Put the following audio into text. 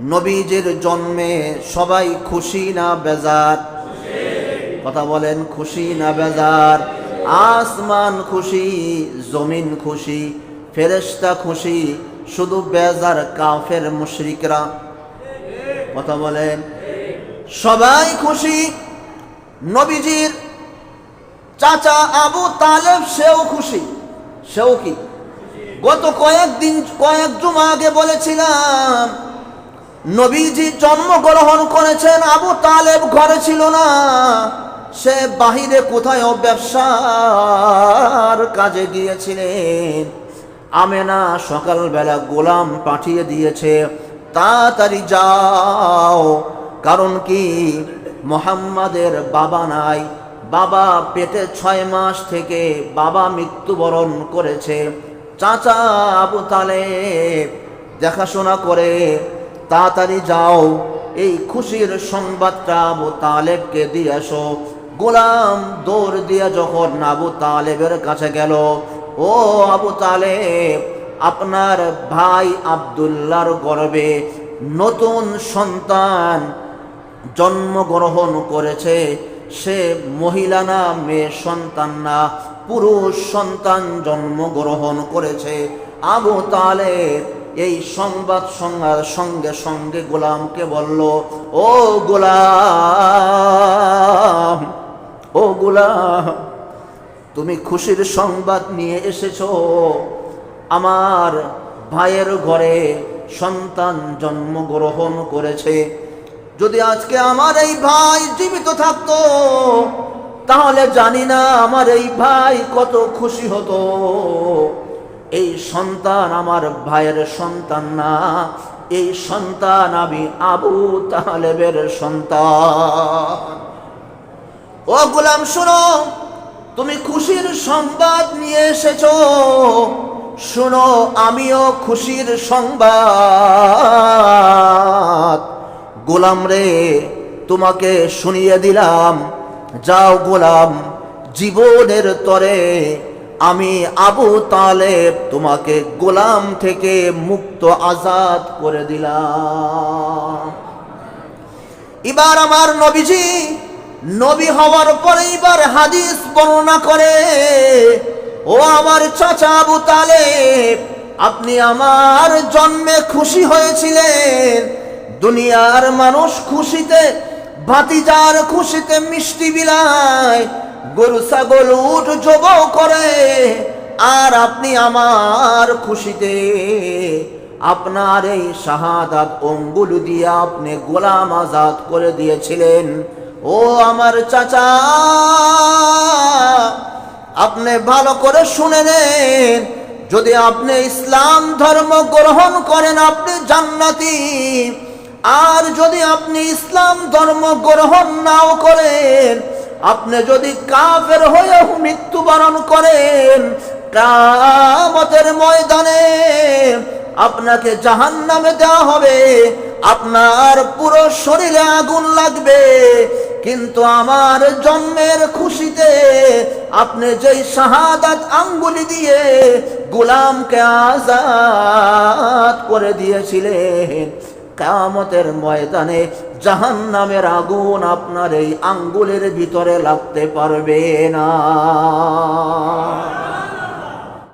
নবীজির জন্মে সবাই খুশি না বেজার? কথা বলেন, খুশি না বেজার? আসমান খুশি, জমিন খুশি, ফেরেশতা খুশি, শুধু বেজার কাফের মুশরিকরা? কথা বলেন, সবাই খুশি, নবীজির চাচা আবু তালেব সেও খুশি। সেও কি? গত কয়েকদিন, কয়েক জুমা আগে বলেছিলাম নবীজি জন্মগ্রহণ করেছেন, আবু তালেব ঘরে ছিল না। সে বাহিরে কোথায় ব্যবসার কাজে গিয়েছিলেন। আমেনা সকালবেলা গোলাম পাঠিয়ে দিয়েছে, তাড়াতাড়ি যাও, কারণ কি মোহাম্মদের বাবা নাই। বাবা পেটে ছয় মাস থেকে বাবা মৃত্যুবরণ করেছে। চাচা আবু তালেব, দেখাশোনা করে তাড়াতাড়ি যাও। এই খুশির সংবাদটা আবু তালেবকে দিয়ে আসো গোলাম দৌড় দিয়ে যখন আবু তালেবের কাছে গেল, ও আবু তালেব, আপনার ভাই আবদুল্লার গর্বে নতুন সন্তান জন্মগ্রহণ করেছে। সে মহিলা না, মেয়ে সন্তান না, পুরুষ সন্তান জন্মগ্রহণ করেছে। আবু তালেব এই সংবাদ সঙ্গে সঙ্গে গোলামকে বলল, ও গোলাম ও গোলাম, তুমি খুশির সংবাদ নিয়ে এসেছ। আমার ভাইয়ের ঘরে সন্তান জন্মগ্রহণ করেছে। যদি আজকে আমার এই ভাই জীবিত থাকতো, তাহলে জানি না আমার এই ভাই কত খুশি হতো। এই সন্তান আমার ভাইয়ের সন্তান না। এই সন্তান আমি আবু তালেবের সন্তান। ও গোলাম, শোনো, তুমি খুশির সংবাদ নিয়ে এসেছ। শোনো, আমিও খুশির সংবাদ। গোলাম রে, তোমাকে শুনিয়ে দিলাম। যাও গোলাম, জীবনের তরে আমি আবু তালেব তোমাকে গোলাম থেকে মুক্ত আজাদ করে দিলাম। এবার আমার নবীজি নবী হওয়ার পরে এবার হাদিস বর্ণনা করে, ও আমার চাচা আবু তালেব, আপনি আমার জন্মে খুশি হয়েছিলেন। দুনিয়ার মানুষ খুশিতে ভাতিজার খুশিতে মিষ্টি বিলায়, গরু ছাগল উঠ জব করে, আর আপনি আমার খুশিতে আপনার এই শাহাদাত অঙ্গুল দিয়ে আপনি গোলাম আজাদ করে দিয়েছিলেন। ও আমার চাচা, আপনি ভালো করে শুনে নেন, যদি আপনি ইসলাম ধর্ম গ্রহণ করেন, আপনি জান্নাতি। আর যদি আপনি ইসলাম ধর্ম গ্রহণ নাও করেন, আপনি যদি কাফের হয়েও মৃত্যুবরণ করেন কামতের ময়দানে আপনাকে জাহান নামে দেওয়া হবে, আপনার পুরো শরীরে আগুন লাগবে। কিন্তু আমার জন্মের খুশিতে আপনি যেই শাহাদাত আঙ্গুলি দিয়ে গোলামকে আজাদ করে দিয়েছিলেন কামতের ময়দানে জাহান নামের আগুন আপনার এই আঙ্গুলের ভিতরে লাগতে পারবে না।